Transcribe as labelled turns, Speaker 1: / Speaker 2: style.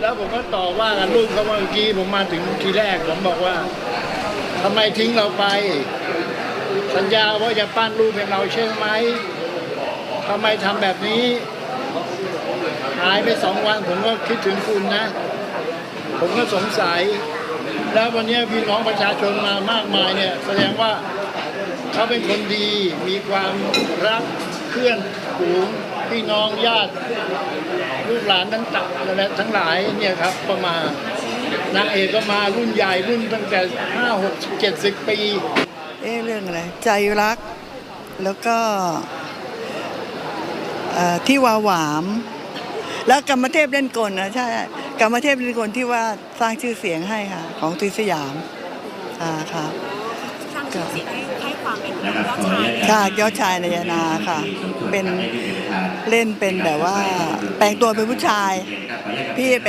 Speaker 1: แล้วผมก็ต่อว่ากันลูกเขาว่าเมื่อกี้ผมมาถึงทีแรกผมบอกว่าทำไมทิ้งเราไป สัญญาว่าจะปั้นลูกให้เราใช่ไหมทำไมทำแบบนี้หายไปสองวันผมก็คิดถึงคุณนะ ผมก็สงสัย แล้ววันนี้พี่น้องประชาชนมามากมายเนี่ย แสดงว่าเขาเป็นคนดีมีความรักเพื่อนฝูง พี่น้องญาติลูกหลานทั้งตักและทั้งหลายเนี่ยครับก็มานางเอกก็มารุ่นใหญ่รุ่นตั้งแต่ห้าหกเจ็ดสิบปี
Speaker 2: เอ๊ะเรื่องอะไร ใจรัก แล้วก็เอ่อที่วาหวาม แล้วกรรมเทพเล่นกลนะใช่กรรมเทพเล่นกลที่ว่าสร้างชื่อเสียงให้ค่ะ ของตุยสยามอ่าค่ะ
Speaker 3: สร้างชื่อเสียงให้ให้ความเป็นยอดชาย
Speaker 2: ค่ะยอดชายนายนาค่ะ เป็นเล่นเป็นแบบว่า แปลงตัวเป็นผู้ชายพี่เป็น